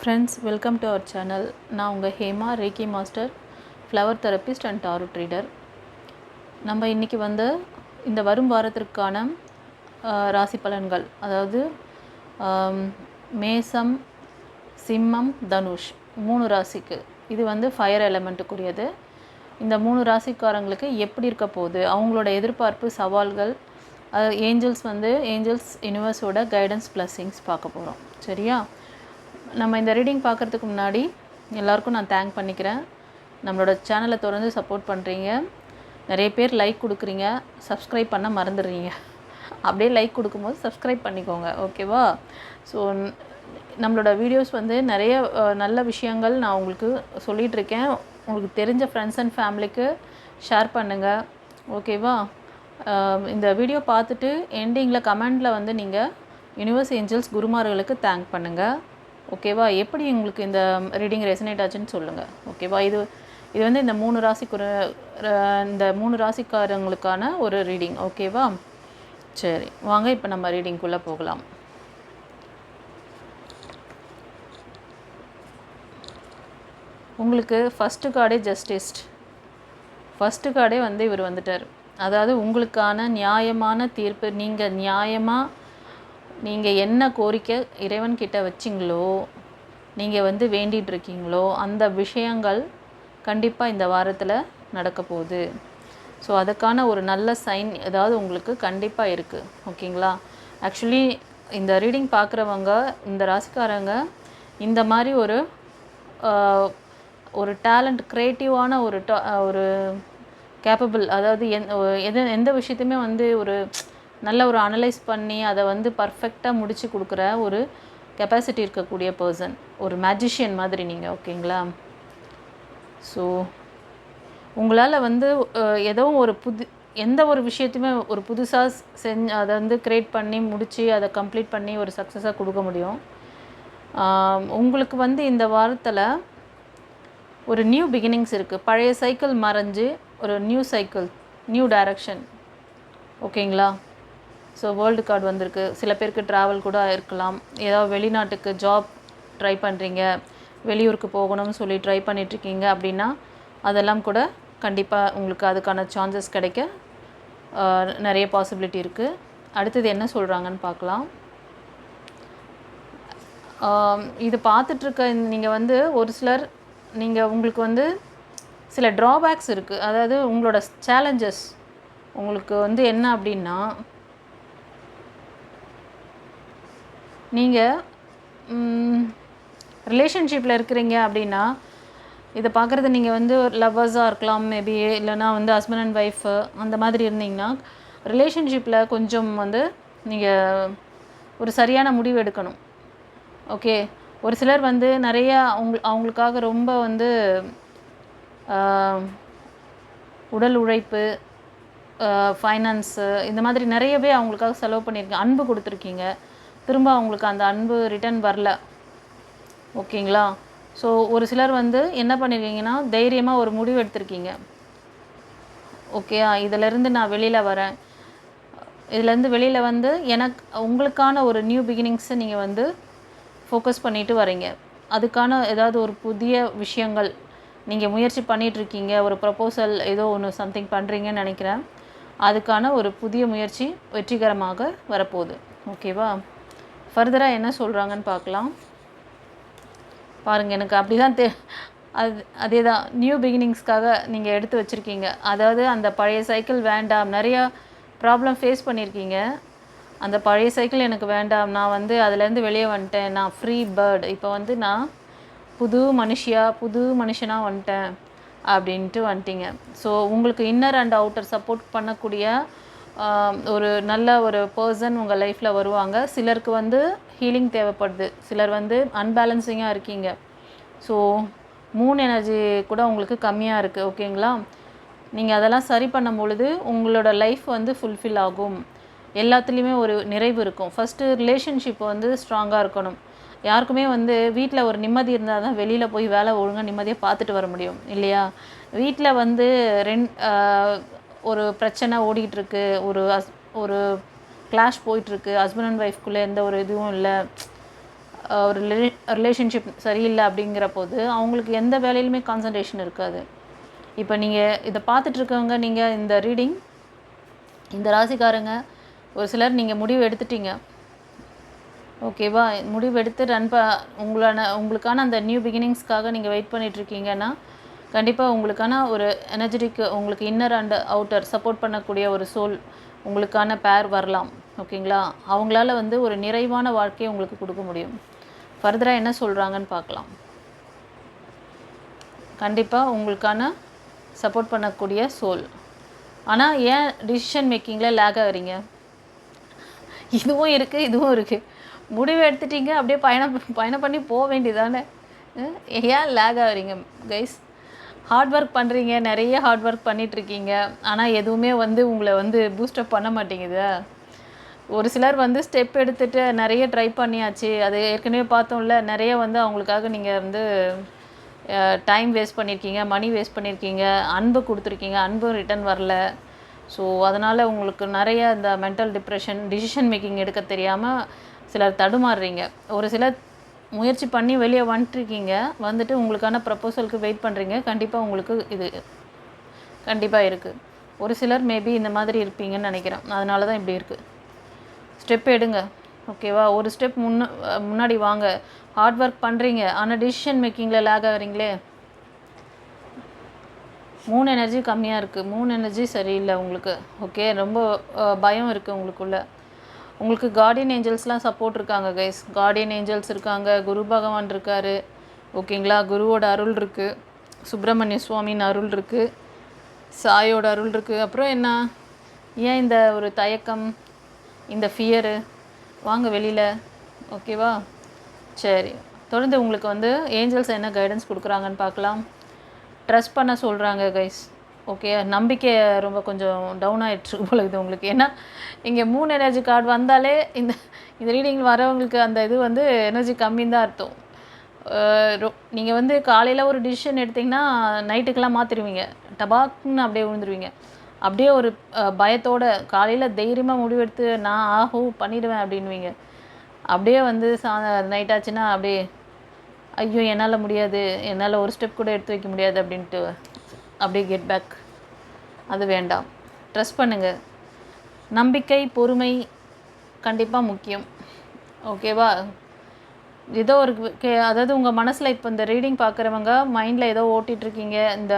Friends welcome to our channel நான் உங்கள் Hema reiki master flower therapist and tarot reader நம்ம இன்றைக்கி வந்து இந்த வரும் வாரத்திற்கான ராசி பலன்கள். அதாவது மேசம் சிம்மம் தனுஷ் மூணு ராசிக்கு. இது வந்து ஃபயர் எலமெண்ட்டுக்குரியது இந்த மூணு ராசிக்காரங்களுக்கு எப்படி இருக்க போகுது? அவங்களோட எதிர்பார்ப்பு சவால்கள் ஏஞ்சல்ஸ் வந்து ஏஞ்சல்ஸ் யூனிவர்ஸோட கைடன்ஸ் பிளஸ்ஸிங்ஸ் பார்க்க போகிறோம் சரியா? நம்ம இந்த ரீடிங் பார்க்குறதுக்கு முன்னாடி எல்லாருக்கும் நான் தேங்க் பண்ணிக்கிறேன். நம்மளோட சேனலை தொடர்ந்து சப்போர்ட் பண்ணுறீங்க நிறைய பேர் லைக் கொடுக்குறீங்க. சப்ஸ்கிரைப் பண்ண மறந்துடுறீங்க. அப்படியே லைக் கொடுக்கும்போது சப்ஸ்கிரைப் பண்ணிக்கோங்க. ஓகேவா ஸோ நம்மளோட வீடியோஸ் வந்து நிறைய நல்ல விஷயங்கள் நான் உங்களுக்கு சொல்லிகிட்ருக்கேன் உங்களுக்கு தெரிஞ்ச ஃப்ரெண்ட்ஸ் அண்ட் ஃபேமிலிக்கு ஷேர் பண்ணுங்கள் ஓகேவா இந்த வீடியோ பார்த்துட்டு எண்டிங்கில் கமெண்டில் வந்து நீங்கள் யூனிவர்ஸ் ஏஞ்சல்ஸ் குருமார்களுக்கு தேங்க் பண்ணுங்கள் ஓகேவா? எப்படி உங்களுக்கு இந்த ரீடிங் ரெசனேட் ஆச்சுன்னு சொல்லுங்கள் ஓகேவா? இது இது வந்து இந்த மூணு ராசிக்குற இந்த மூணு ராசிக்காரங்களுக்கான ஒரு ரீடிங். ஓகேவா? சரி. வாங்க இப்போ நம்ம ரீடிங்குள்ளே போகலாம். உங்களுக்கு ஃபஸ்ட்டு கார்டே ஜஸ்டிஸ்ட் ஃபஸ்ட்டு கார்டே வந்து இவர் வந்துட்டார். அதாவது உங்களுக்கான நியாயமான தீர்ப்பு நீங்கள் நியாயமாக நீங்கள் என்ன கோரிக்கை இறைவன்கிட்ட வச்சிங்களோ நீங்கள் வந்து வேண்டிகிட்ருக்கீங்களோ அந்த விஷயங்கள் கண்டிப்பாக இந்த வாரத்தில் நடக்க போகுது. ஸோ அதுக்கான ஒரு நல்ல சைன் ஏதாவது உங்களுக்கு கண்டிப்பாக இருக்குது ஓகேங்களா? ஆக்சுவலி இந்த ரீடிங் பார்க்குறவங்க இந்த ராசிக்காரங்க இந்த மாதிரி ஒரு ஒரு டேலண்ட் க்ரியேட்டிவான ஒரு ஒரு கேப்பபிள் அதாவது எந் எது எந்த விஷயத்தையுமே வந்து ஒரு நல்ல ஒரு அனலைஸ் பண்ணி அதை வந்து பர்ஃபெக்டாக முடித்து கொடுக்குற ஒரு கெப்பாசிட்டி இருக்கக்கூடிய பர்சன் ஒரு மேஜிஷியன் மாதிரி நீங்கள் ஓகேங்களா ஸோ உங்களால் வந்து அஹ், ஏதோ ஒரு புது எந்த ஒரு விஷயத்தையுமே ஒரு புதுசாக செஞ்சு அதை வந்து க்ரியேட் பண்ணி முடித்து அதை கம்ப்ளீட் பண்ணி ஒரு சக்ஸஸாக கொடுக்க முடியும். உங்களுக்கு வந்து இந்த வாரத்தில் ஒரு நியூ பிகினிங்ஸ் இருக்குது பழைய சைக்கிள் மறைஞ்சு ஒரு நியூ சைக்கிள் நியூ டைரக்ஷன் ஓகேங்களா ஸோ வேர்ல்டு கார்டு வந்திருக்கு. சில பேருக்கு ட்ராவல் கூட இருக்கலாம். ஏதாவது வெளிநாட்டுக்கு ஜாப் ட்ரை பண்ணுறீங்க வெளியூருக்கு போகணும்னு சொல்லி ட்ரை பண்ணிகிட்ருக்கீங்க அப்படின்னா அதெல்லாம் கூட கண்டிப்பாக உங்களுக்கு அதுக்கான சான்சஸ் கிடைக்க நிறைய பாசிபிலிட்டி இருக்குது அடுத்தது என்ன சொல்கிறாங்கன்னு பார்க்கலாம். இது பார்த்துட்ருக்க நீங்கள் வந்து ஒரு சிலர் நீங்கள் உங்களுக்கு வந்து சில ட்ராபேக்ஸ் இருக்குது அதாவது உங்களோட சேலஞ்சஸ் உங்களுக்கு வந்து என்ன அப்படின்னா நீங்கள் ரிலேஷன்ஷிப்பில் இருக்கிறீங்க அப்படின்னா இதை பார்க்குறது நீங்கள் வந்து லவ்வர்ஸாக இருக்கலாம் மேபி இல்லைன்னா வந்து ஹஸ்பண்ட் அண்ட் ஒய்ஃபு அந்த மாதிரி இருந்தீங்கன்னா ரிலேஷன்ஷிப்பில் கொஞ்சம் வந்து நீங்கள் ஒரு சரியான முடிவு எடுக்கணும். ஓகே ஒரு சிலர் வந்து நிறைய அவங்க அவங்களுக்காக ரொம்ப வந்து உடல் உழைப்பு ஃபைனான்ஸு இந்த மாதிரி நிறையவே அவங்களுக்காக செலவு பண்ணியிருக்கீங்க அன்பு கொடுத்துருக்கீங்க. திரும்ப அவங்களுக்கு அந்த அன்பு ரிட்டர்ன் வரல. ஓகேங்களா? ஸோ ஒரு சிலர் வந்து என்ன பண்ணியிருக்கீங்கன்னா தைரியமாக ஒரு முடிவு எடுத்திருக்கீங்க. ஓகேயா இதிலேருந்து நான் வெளியில் வரேன். இதுலேருந்து வெளியில் வந்து எனக்கு உங்களுக்கான ஒரு நியூ பிகினிங்ஸை நீங்கள் வந்து ஃபோக்கஸ் பண்ணிட்டு வரீங்க. அதுக்கான ஏதாவது ஒரு புதிய விஷயங்கள் நீங்கள் முயற்சி பண்ணிகிட்ருக்கீங்க இருக்கீங்க ஒரு ப்ரப்போசல் ஏதோ ஒன்று சம்திங் பண்ணுறீங்கன்னு நினைக்கிறேன். அதுக்கான ஒரு புதிய முயற்சி வெற்றிகரமாக வரப்போகுது. ஓகேவா ஃபர்தராக என்ன சொல்கிறாங்கன்னு பார்க்கலாம். பாருங்கள் எனக்கு அப்படி தான் தெ அது அதே தான் நியூ பிகினிங்ஸ்க்காக நீங்கள் எடுத்து வச்சுருக்கீங்க. அதாவது அந்த பழைய சைக்கிள் வேண்டாம். நிறையா ப்ராப்ளம் ஃபேஸ் பண்ணியிருக்கீங்க அந்த பழைய சைக்கிள் எனக்கு வேண்டாம். நான் வந்து அதுலேருந்து வெளியே வந்துட்டேன். நான் ஃப்ரீ பேர்டு இப்போ வந்து நான் புது மனுஷியாக புது மனுஷனாக வந்துட்டேன். அப்படின்ட்டு வந்துட்டீங்க. ஸோ உங்களுக்கு இன்னர் அண்ட் அவுட்டர் சப்போர்ட் பண்ணக்கூடிய ஒரு நல்ல ஒரு பர்சன் உங்கள் லைஃப்பில் வருவாங்க. சிலருக்கு வந்து ஹீலிங் தேவைப்படுது. சிலர் வந்து அன்பேலன்சிங்காக இருக்கீங்க. ஸோ மூன் எனர்ஜி கூட உங்களுக்கு கம்மியாக இருக்குது ஓகேங்களா நீங்கள் அதெல்லாம் சரி பண்ணும் பொழுது உங்களோட லைஃப் வந்து ஃபுல்ஃபில் ஆகும். எல்லாத்துலேயுமே ஒரு நிறைவு இருக்கும். ஃபஸ்ட்டு ரிலேஷன்ஷிப் வந்து ஸ்ட்ராங்காக இருக்கணும். யாருக்குமே வந்து வீட்டில் ஒரு நிம்மதி இருந்தால் தான் வெளியில் போய் வேலை ஒழுங்காக நிம்மதியாக பார்த்துட்டு வர முடியும் இல்லையா? வீட்டில் வந்து ரெண் ஒரு பிரச்சனை ஓடிட்டு இருக்கு ஒரு ஹஸ் ஒரு கிளாஷ் போயிட்டுருக்கு ஹஸ்பண்ட் அண்ட் ஒய்ஃப்குள்ளே எந்த ஒரு இதுவும் இல்லை. ஒரு ரிலேஷன்ஷிப் சரியில்லை அப்படிங்கிற போது அவங்களுக்கு எந்த வேலையிலுமே கான்சன்ட்ரேஷன் இருக்காது. இப்போ நீங்கள் இதை பார்த்துட்ருக்கவங்க நீங்கள் இந்த ரீடிங் இந்த ராசிக்காரங்க ஒரு சிலர் நீங்கள் முடிவு எடுத்துட்டீங்க. ஓகேவா முடிவு எடுத்து ரன் ப உங்களான உங்களுக்கான அந்த நியூ பிகினிங்ஸ்க்காக நீங்கள் வெயிட் பண்ணிகிட்ருக்கீங்கன்னா கண்டிப்பாக உங்களுக்கான ஒரு எனர்ஜெட்டிக் உங்களுக்கு இன்னர் அண்ட் அவுட்டர் சப்போர்ட் பண்ணக்கூடிய ஒரு சோல் உங்களுக்கான பேர் வரலாம். ஓகேங்களா அவங்களால வந்து ஒரு நிறைவான வாழ்க்கையை உங்களுக்கு கொடுக்க முடியும். ஃபர்தராக என்ன சொல்கிறாங்கன்னு பார்க்கலாம். கண்டிப்பாக உங்களுக்கான சப்போர்ட் பண்ணக்கூடிய சோல் ஆனால் ஏன் டிசிஷன் மேக்கிங்கில் லேக் ஆகிறீங்க? இதுவும் இருக்குது இதுவும் இருக்குது முடிவு எடுத்துட்டீங்க அப்படியே பயணம் பயணம் பண்ணி போக வேண்டியதானே ஏன் லேக் ஆகிறீங்க கைஸ் ஹார்ட் ஒர்க் பண்ணுறீங்க நிறைய ஹார்ட் ஒர்க் பண்ணிகிட்ருக்கீங்க ஆனால் எதுவுமே வந்து உங்களை வந்து பூஸ்டப் பண்ண மாட்டேங்குது. ஒரு சிலர் வந்து ஸ்டெப் எடுத்துகிட்டு நிறைய ட்ரை பண்ணியாச்சு. அது ஏற்கனவே பார்த்தோம்ல நிறைய வந்து அவங்களுக்காக நீங்கள் வந்து டைம் வேஸ்ட் பண்ணியிருக்கீங்க மணி வேஸ்ட் பண்ணியிருக்கீங்க அன்பு கொடுத்துருக்கீங்க அன்பும் ரிட்டர்ன் வரல. ஸோ அதனால் உங்களுக்கு நிறைய இந்த மென்டல் டிப்ரெஷன் டிசிஷன் மேக்கிங் எடுக்க தெரியாமல் சிலர் தடுமாறுறீங்க. ஒரு சிலர் முயற்சி பண்ணி வெளியே வந்துட்டுருக்கீங்க. வந்துட்டு உங்களுக்கான ப்ரப்போசலுக்கு வெயிட் பண்ணுறீங்க கண்டிப்பாக உங்களுக்கு இது கண்டிப்பாக இருக்குது ஒரு சிலர் மேபி இந்த மாதிரி இருப்பீங்கன்னு நினைக்கிறேன். அதனால தான் இப்படி இருக்குது ஸ்டெப் எடுங்க. ஓகேவா ஒரு ஸ்டெப் முன்ன முன்னாடி வாங்க. ஹார்ட் ஒர்க் பண்ணுறீங்க ஆனால் டிசிஷன் மேக்கிங்கில் லேக் ஆகுறீங்களே. மூணு எனர்ஜி கம்மியாக இருக்குது மூணு எனர்ஜி சரியில்லை உங்களுக்கு. ஓகே ரொம்ப பயம் இருக்குது உங்களுக்குள்ளே. உங்களுக்கு கார்டியன் ஏஞ்சல்ஸ்லாம் சப்போர்ட் இருக்காங்க கைஸ் கார்டியன் ஏஞ்சல்ஸ் இருக்காங்க குரு பகவான் இருக்கார். ஓகேங்களா குருவோட அருள் இருக்குது சுப்பிரமணிய சுவாமின்னு அருள் இருக்குது சாயோட அருள் இருக்குது அப்புறம் என்ன? ஏன் இந்த ஒரு தயக்கம் இந்த ஃபியரு வாங்க வெளியில். ஓகேவா சரி. தொடர்ந்து உங்களுக்கு வந்து ஏஞ்சல்ஸ் என்ன கைடன்ஸ் கொடுக்குறாங்கன்னு பார்க்கலாம். ட்ரஸ்ட் பண்ண சொல்கிறாங்க கைஸ் ஓகே நம்பிக்கை ரொம்ப கொஞ்சம் டவுன் ஆகிடுச்சு போல இது உங்களுக்கு. ஏன்னா இங்கே மூணு எனர்ஜி கார்டு வந்தாலே இந்த இந்த ரீடிங் வரவங்களுக்கு அந்த இது வந்து எனர்ஜி கம்மின்னு தான் அர்த்தம். நீங்கள் வந்து காலையில் ஒரு டிசிஷன் எடுத்தீங்கன்னா நைட்டுக்கெல்லாம் மாற்றிடுவீங்க டபாக்குன்னு அப்படியே விழுந்துருவீங்க. அப்படியே ஒரு பயத்தோடு பயத்தோட காலையில் தைரியமாக முடிவெடுத்து நான் ஆஹோ பண்ணிடுவேன் அப்படின்வீங்க அப்படியே வந்து சா நைட் ஆச்சுன்னா அப்படியே ஐயோ என்னால் முடியாது. என்னால் ஒரு ஸ்டெப் கூட எடுத்து வைக்க முடியாது அப்படின்ட்டு அப்படியே கெட் பேக் அது வேண்டாம். ட்ரெஸ் பண்ணுங்கள் நம்பிக்கை பொறுமை கண்டிப்பாக முக்கியம். ஓகேவா ஏதோ ஒரு கே அதாவது உங்கள் மனசில் இப்போ இந்த ரீடிங் பார்க்குறவங்க மைண்டில் ஏதோ ஓட்டிகிட்ருக்கீங்க இந்த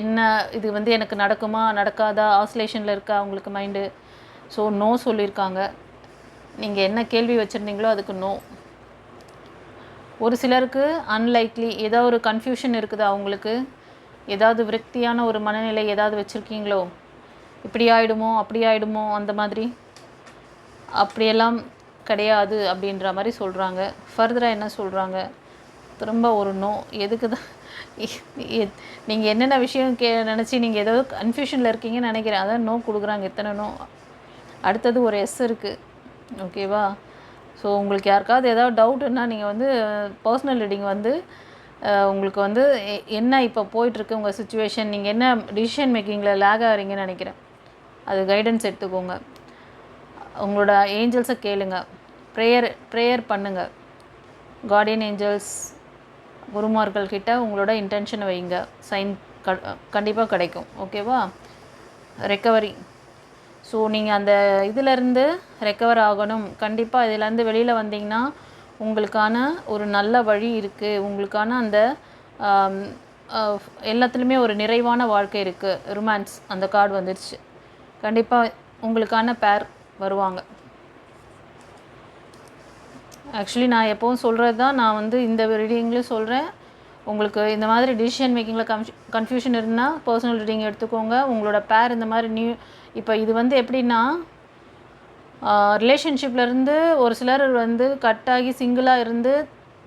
என்ன இது வந்து எனக்கு நடக்குமா நடக்காதா ஆசோலேஷனில் இருக்கா அவங்களுக்கு மைண்டு ஸோ நோ சொல்லியிருக்காங்க நீங்கள் என்ன கேள்வி வச்சுருந்தீங்களோ அதுக்கு நோ ஒரு சிலருக்கு அன்லைக்லி ஏதோ ஒரு கன்ஃபியூஷன் இருக்குது அவங்களுக்கு. ஏதாவது விரக்தியான ஒரு மனநிலை ஏதாவது வச்சுருக்கீங்களோ? இப்படி ஆகிடுமோ அப்படி ஆகிடுமோ அந்த மாதிரி? அப்படியெல்லாம் கிடையாது அப்படின்ற மாதிரி சொல்கிறாங்க ஃபர்தராக என்ன சொல்கிறாங்க திரும்ப ஒரு நோ எதுக்கு தான்? நீங்கள் என்னென்ன விஷயம் கே நினச்சி நீங்கள் ஏதோ கன்ஃபியூஷனில் இருக்கீங்கன்னு நினைக்கிறேன். அதான் நோ கொடுக்குறாங்க. எத்தனை நோ அடுத்தது ஒரு எஸ் இருக்குது ஓகேவா ஸோ உங்களுக்கு யாருக்காவது ஏதாவது டவுட்டுன்னா நீங்கள் வந்து பர்சனல் ரீடிங் வந்து உங்களுக்கு வந்து என்ன இப்போ போயிட்டுருக்கு உங்கள் சுச்சுவேஷன் நீங்கள் என்ன டிசிஷன் மேக்கிங்கில் லேக் ஆகிறீங்கன்னு நினைக்கிறேன். அது கைடன்ஸ் எடுத்துக்கோங்க. உங்களோட ஏஞ்சல்ஸை கேளுங்க. ப்ரேயர் ப்ரேயர் பண்ணுங்கள் கார்டியன் ஏஞ்சல்ஸ் குருமார்கள் கிட்ட உங்களோட இன்டென்ஷனை வைங்க. சைன் க கண்டிப்பாக கிடைக்கும். ஓகேவா ரெக்கவரி ஸோ நீங்கள் அந்த இதிலேருந்து ரெக்கவர் ஆகணும். கண்டிப்பாக இதிலேருந்து வெளியில் வந்தீங்கன்னா உங்களுக்கான ஒரு நல்ல வழி இருக்குது உங்களுக்கான அந்த எல்லாத்துலேயுமே ஒரு நிறைவான வாழ்க்கை இருக்குது ரொமான்ஸ் அந்த கார்டு வந்துடுச்சு கண்டிப்பாக உங்களுக்கான பேர் வருவாங்க. ஆக்சுவலி நான் எப்போவும் சொல்கிறது தான் நான் வந்து இந்த ரீடிங்லேயும் சொல்கிறேன் உங்களுக்கு இந்த மாதிரி டிசிஷன் மேக்கிங்கில் கன்ஃபியூ கன்ஃபியூஷன் இருந்தால் பர்சனல் ரீடிங் எடுத்துக்கோங்க. உங்களோட பேர் இந்த மாதிரி நியூ இப்போ இது வந்து எப்படின்னா ரிலேஷன்ஷிப்லேருந்து ஒரு சிலர் வந்து கட் ஆகி சிங்கிளாக இருந்து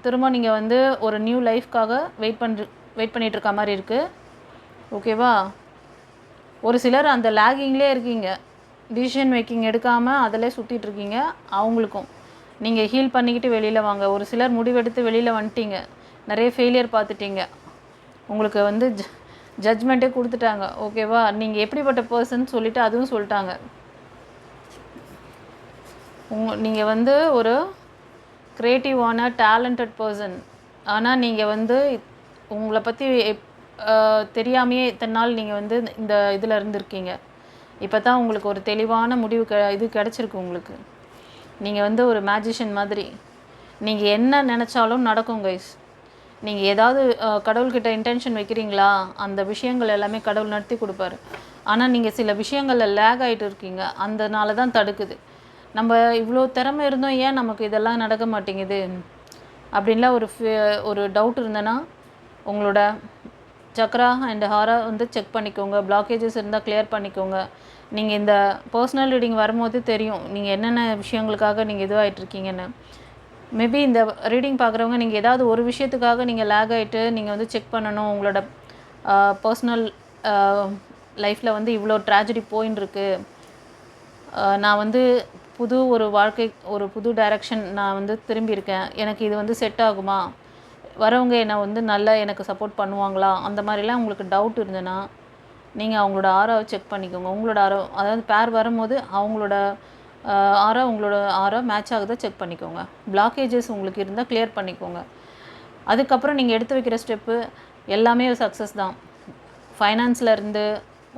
திரும்ப நீங்கள் வந்து ஒரு நியூ லைஃப்காக வெயிட் பண்ணுற வெயிட் பண்ணிகிட்ருக்க மாதிரி இருக்குது ஓகேவா ஒரு சிலர் அந்த லேகிங்லேயே இருக்கீங்க. டிசிஷன் மேக்கிங் எடுக்காமல் அதிலே சுற்றிட்டு இருக்கீங்க அவங்களுக்கும். நீங்கள் ஹீல் பண்ணிக்கிட்டு வெளியில் வாங்க. ஒரு சிலர் முடிவெடுத்து வெளியில் வந்துட்டீங்க. நிறைய ஃபெயிலியர் பார்த்துட்டீங்க. உங்களுக்கு வந்து ஜ ஜட்ஜ்மெண்ட்டே கொடுத்துட்டாங்க. ஓகேவா நீங்கள் எப்படிப்பட்ட பர்சன் சொல்லிவிட்டு அதுவும் சொல்லிட்டாங்க. உங்க நீங்கள் வந்து ஒரு க்ரியேட்டிவான டேலண்டட் பர்சன் ஆனால் நீங்கள் வந்து உங்களை பற்றி தெரியாமையே இத்தனை நாள் நீங்கள் வந்து இந்த இதில் இருந்திருக்கீங்க. இப்போ தான் உங்களுக்கு ஒரு தெளிவான முடிவு க இது கிடச்சிருக்கு உங்களுக்கு. நீங்கள் வந்து ஒரு மேஜிஷியன் மாதிரி. நீங்கள் என்ன நினச்சாலும் நடக்கும் கைஸ் நீங்கள் ஏதாவது கடவுள்கிட்ட இன்டென்ஷன் வைக்கிறீங்களா? அந்த விஷயங்கள் எல்லாமே கடவுள் நடத்தி கொடுப்பாரு. ஆனால் நீங்கள் சில விஷயங்களில் லேக் ஆகிட்டு இருக்கீங்க. அந்தனால தான் தடுக்குது. நம்ம இவ்வளோ திறமை இருந்தோம் ஏன் நமக்கு இதெல்லாம் நடக்க மாட்டேங்குது? அப்படின்லாம் ஒரு ஒரு டவுட் இருந்தேன்னா உங்களோட சக்ரா அண்ட் ஹாரா வந்து செக் பண்ணிக்கோங்க. பிளாக்கேஜஸ் இருந்தால் கிளியர் பண்ணிக்கோங்க. நீங்கள் இந்த பர்சனல் ரீடிங் வரும்போது தெரியும் நீங்கள் என்னென்ன விஷயங்களுக்காக நீங்கள் இதுவாகிட்டுருக்கீங்கன்னு மேபி இந்த ரீடிங் பார்க்குறவங்க நீங்கள் ஏதாவது ஒரு விஷயத்துக்காக நீங்கள் லேக் ஆகிட்டு நீங்கள் வந்து செக் பண்ணணும். உங்களோட பர்சனல் லைஃப்பில் வந்து இவ்வளோ ட்ராஜடி போயின்னு இருக்கு நான் வந்து புது ஒரு வாழ்க்கை ஒரு புது டைரக்ஷன் நான் வந்து திரும்பியிருக்கேன். எனக்கு இது வந்து செட் ஆகுமா? வரவங்க என்னை வந்து நல்லா எனக்கு சப்போர்ட் பண்ணுவாங்களா? அந்த மாதிரிலாம் உங்களுக்கு டவுட் இருந்ததுன்னா நீங்கள் அவங்களோட ஆராவை செக் பண்ணிக்கோங்க. உங்களோட ஆரோ அதாவது பேர் வரும்போது அவங்களோட ஆரோ உங்களோட ஆரோ மேட்ச் ஆகுதா செக் பண்ணிக்கோங்க. பிளாக்கேஜஸ் உங்களுக்கு இருந்தால் கிளியர் பண்ணிக்கோங்க. அதுக்கப்புறம் நீங்கள் எடுத்து வைக்கிற ஸ்டெப்பு எல்லாமே சக்ஸஸ் தான். ஃபைனான்ஸில் இருந்து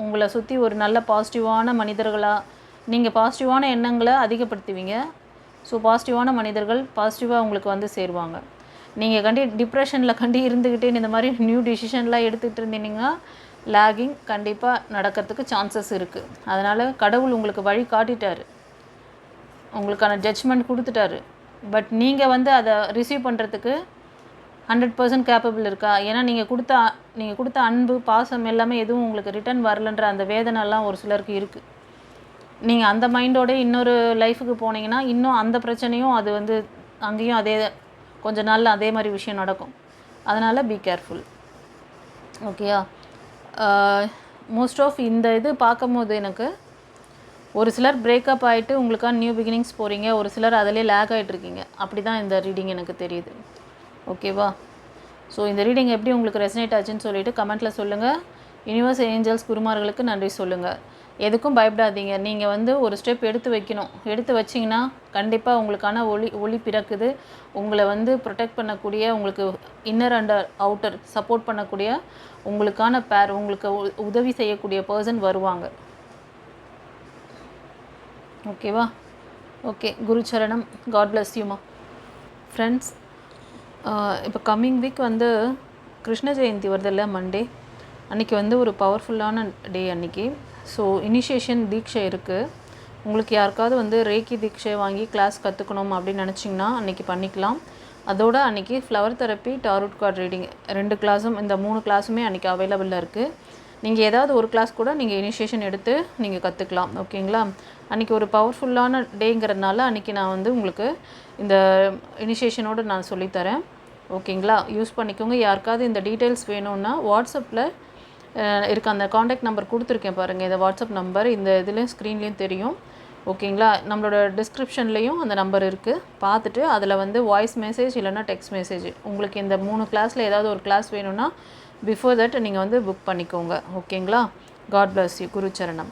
உங்களை சுற்றி ஒரு நல்ல பாசிட்டிவான மனிதர்களாக நீங்கள் பாசிட்டிவான எண்ணங்களை அதிகப்படுத்துவீங்க. ஸோ பாசிட்டிவான மனிதர்கள் பாசிட்டிவாக உங்களுக்கு வந்து சேருவாங்க. நீங்கள் கண்டி டிப்ரெஷனில் கண்டி இருந்துக்கிட்டே இந்த மாதிரி நியூ டிசிஷன்லாம் எடுத்துகிட்டு இருந்தீங்கன்னா லேகிங் கண்டிப்பாக நடக்கிறதுக்கு சான்சஸ் இருக்குது அதனால் கடவுள் உங்களுக்கு வழி காட்டிட்டார். உங்களுக்கான ஜட்ஜ்மெண்ட் கொடுத்துட்டாரு. பட் நீங்கள் வந்து அதை ரிசீவ் பண்ணுறதுக்கு ஹண்ட்ரட் பர்சன்ட் கேப்பபிள் இருக்கா? ஏன்னா நீங்கள் கொடுத்த நீங்கள் கொடுத்த அன்பு பாசம் எல்லாமே எதுவும் உங்களுக்கு ரிட்டர்ன் வரலன்ற அந்த வேதனைலாம் ஒரு சிலருக்கு இருக்குது நீங்கள் அந்த மைண்டோட இன்னொரு லைஃபுக்கு போனீங்கன்னா இன்னும் அந்த பிரச்சனையும் அது வந்து அங்கேயும் அதே கொஞ்ச நாளில் அதே மாதிரி விஷயம் நடக்கும். அதனால் பி கேர்ஃபுல் ஓகேயா மோஸ்ட் ஆஃப் இந்த இது பார்க்கும்போது எனக்கு ஒரு சிலர் பிரேக்கப் ஆகிட்டு உங்களுக்கான நியூ பிகினிங்ஸ் போகிறீங்க ஒரு சிலர் அதிலே லேக் ஆகிட்டுருக்கீங்க அப்படி தான் இந்த ரீடிங் எனக்கு தெரியுது. ஓகேவா ஸோ இந்த ரீடிங் எப்படி உங்களுக்கு ரெசனேட் ஆச்சுன்னு சொல்லிவிட்டு கமெண்ட்டில் சொல்லுங்கள் யூனிவர்ஸ் ஏஞ்சல்ஸ் குருமார்களுக்கு நன்றி சொல்லுங்கள் எதுக்கும் பயப்படாதீங்க. நீங்கள் வந்து ஒரு ஸ்டெப் எடுத்து வைக்கணும். எடுத்து வச்சிங்கன்னா கண்டிப்பாக உங்களுக்கான ஒளி ஒளி பிறக்குது. உங்களை வந்து ப்ரொடெக்ட் பண்ணக்கூடிய உங்களுக்கு இன்னர் அண்ட் அவுட்டர் சப்போர்ட் பண்ணக்கூடிய உங்களுக்கான பேர் உங்களுக்கு உ- உதவி செய்யக்கூடிய பர்சன் வருவாங்க. ஓகேவா ஓகே குருச்சரணம். காட் பிளஸ் யூமா ஃப்ரெண்ட்ஸ் இப்போ கம்மிங் வீக் வந்து கிருஷ்ண ஜெயந்தி வருதுல்ல மண்டே அன்றைக்கி வந்து ஒரு பவர்ஃபுல்லான டே அன்றைக்கி ஸோ இனிஷியேஷன் தீட்சை இருக்குது உங்களுக்கு யாருக்காவது வந்து ரேக்கி தீட்சை வாங்கி கிளாஸ் கற்றுக்கணும் அப்படின்னு நினச்சிங்கன்னா அன்றைக்கி பண்ணிக்கலாம். அதோட அன்றைக்கி flower therapy tarot card reading ரெண்டு கிளாஸும் இந்த மூணு கிளாஸுமே அன்றைக்கி அவைலபிளாக இருக்குது நீங்கள் ஏதாவது ஒரு கிளாஸ் கூட நீங்கள் இனிஷியேஷன் எடுத்து நீங்கள் கற்றுக்கலாம் ஓகேங்களா அன்றைக்கி ஒரு பவர்ஃபுல்லான டேங்கிறதுனால அன்றைக்கி நான் வந்து உங்களுக்கு இந்த இனிஷியேஷனோடு நான் சொல்லித்தரேன். ஓகேங்களா யூஸ் பண்ணிக்கோங்க. யாருக்காவது இந்த டீட்டெயில்ஸ் வேணும்னா வாட்ஸ்அப்பில் இருக்க. அந்த காண்டாக்ட் நம்பர் கொடுத்துருக்கேன் பாருங்கள் இந்த வாட்ஸ்அப் நம்பர் இந்த இதுலேயும் ஸ்க்ரீன்லேயும் தெரியும். ஓகேங்களா நம்மளோட டிஸ்கிரிப்ஷன்லேயும் அந்த நம்பர் இருக்குது பார்த்துட்டு அதில் வந்து வாய்ஸ் மெசேஜ் இல்லைனா டெக்ஸ்ட் மெசேஜ் உங்களுக்கு இந்த மூணு கிளாஸில் ஏதாவது ஒரு கிளாஸ் வேணும்னா பிஃபோர் தட் நீங்கள் வந்து புக் பண்ணிக்கோங்க. ஓகேங்களா காட் பிளஸ் யூ குருச்சரணம்.